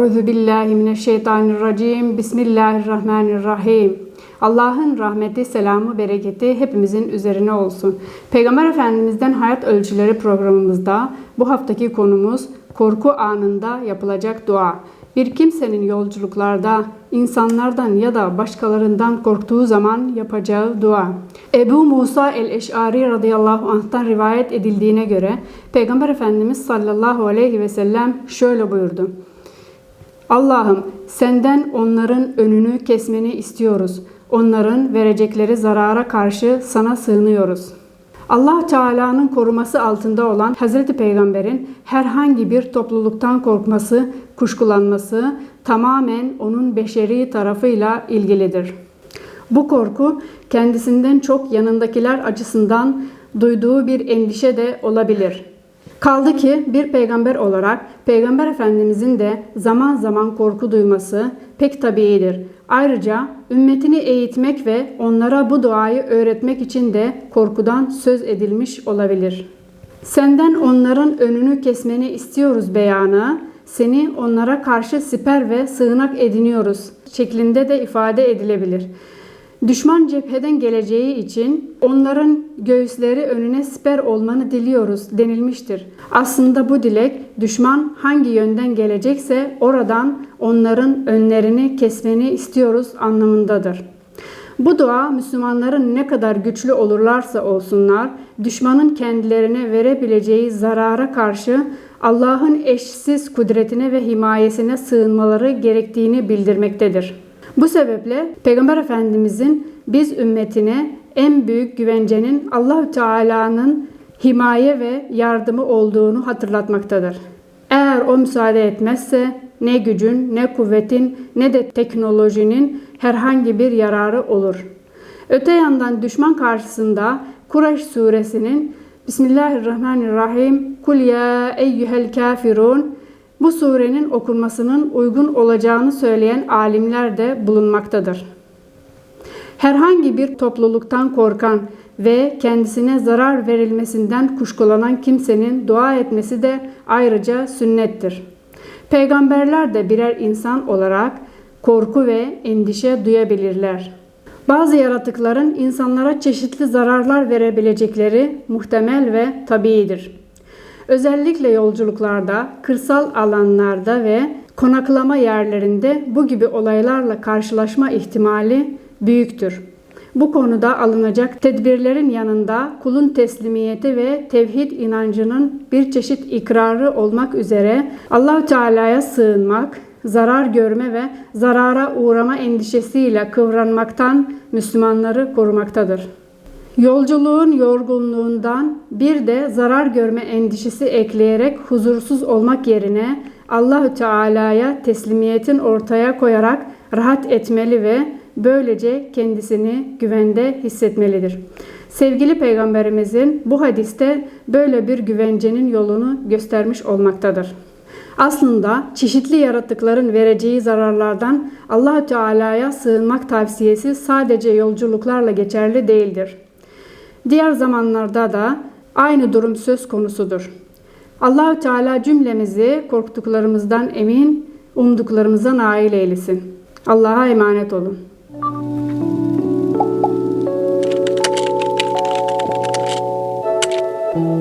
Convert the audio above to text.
billahi mineşşeytanirracim. Bismillahirrahmanirrahim. Allah'ın rahmeti, selamı, bereketi hepimizin üzerine olsun. Peygamber Efendimiz'den Hayat Ölçüleri programımızda bu haftaki konumuz korku anında yapılacak dua. Bir kimsenin yolculuklarda insanlardan ya da başkalarından korktuğu zaman yapacağı dua. Ebu Musa el-Eş'ari radıyallahu anh'tan rivayet edildiğine göre Peygamber Efendimiz sallallahu aleyhi ve sellem şöyle buyurdu. Allah'ım senden onların önünü kesmeni istiyoruz. Onların verecekleri zarara karşı sana sığınıyoruz. Allah Teala'nın koruması altında olan Hazreti Peygamber'in herhangi bir topluluktan korkması, kuşkulanması tamamen onun beşeri tarafıyla ilgilidir. Bu korku kendisinden çok yanındakiler açısından duyduğu bir endişe de olabilir. Kaldı ki bir peygamber olarak Peygamber Efendimizin de zaman zaman korku duyması pek tabiidir. Ayrıca ümmetini eğitmek ve onlara bu duayı öğretmek için de korkudan söz edilmiş olabilir. Senden onların önünü kesmeni istiyoruz beyanı, seni onlara karşı siper ve sığınak ediniyoruz şeklinde de ifade edilebilir. Düşman cepheden geleceği için onların göğüsleri önüne siper olmanı diliyoruz denilmiştir. Aslında bu dilek düşman hangi yönden gelecekse oradan onların önlerini kesmeni istiyoruz anlamındadır. Bu dua Müslümanların ne kadar güçlü olurlarsa olsunlar düşmanın kendilerine verebileceği zarara karşı Allah'ın eşsiz kudretine ve himayesine sığınmaları gerektiğini bildirmektedir. Bu sebeple Peygamber Efendimizin biz ümmetine en büyük güvencenin Allahü Teala'nın himaye ve yardımı olduğunu hatırlatmaktadır. Eğer o müsaade etmezse ne gücün, ne kuvvetin, ne de teknolojinin herhangi bir yararı olur. Öte yandan düşman karşısında Kureyş suresinin Bismillahirrahmanirrahim Kul ya eyyuhel kafirun bu surenin okunmasının uygun olacağını söyleyen alimler de bulunmaktadır. Herhangi bir topluluktan korkan ve kendisine zarar verilmesinden kuşkulanan kimsenin dua etmesi de ayrıca sünnettir. Peygamberler de birer insan olarak korku ve endişe duyabilirler. Bazı yaratıkların insanlara çeşitli zararlar verebilecekleri muhtemel ve tabiidir. Özellikle yolculuklarda, kırsal alanlarda ve konaklama yerlerinde bu gibi olaylarla karşılaşma ihtimali büyüktür. Bu konuda alınacak tedbirlerin yanında kulun teslimiyeti ve tevhid inancının bir çeşit ikrarı olmak üzere Allah Teala'ya sığınmak, zarar görme ve zarara uğrama endişesiyle kıvranmaktan Müslümanları korumaktadır. Yolculuğun yorgunluğundan bir de zarar görme endişesi ekleyerek huzursuz olmak yerine Allahü Teala'ya teslimiyetin ortaya koyarak rahat etmeli ve böylece kendisini güvende hissetmelidir. Sevgili Peygamberimizin bu hadiste böyle bir güvencenin yolunu göstermiş olmaktadır. Aslında çeşitli yaratıkların vereceği zararlardan Allah Teala'ya sığınmak tavsiyesi sadece yolculuklarla geçerli değildir. Diğer zamanlarda da aynı durum söz konusudur. Allahü Teala cümlemizi korktuklarımızdan emin, umduklarımıza nail eylesin. Allah'a emanet olun. Müzik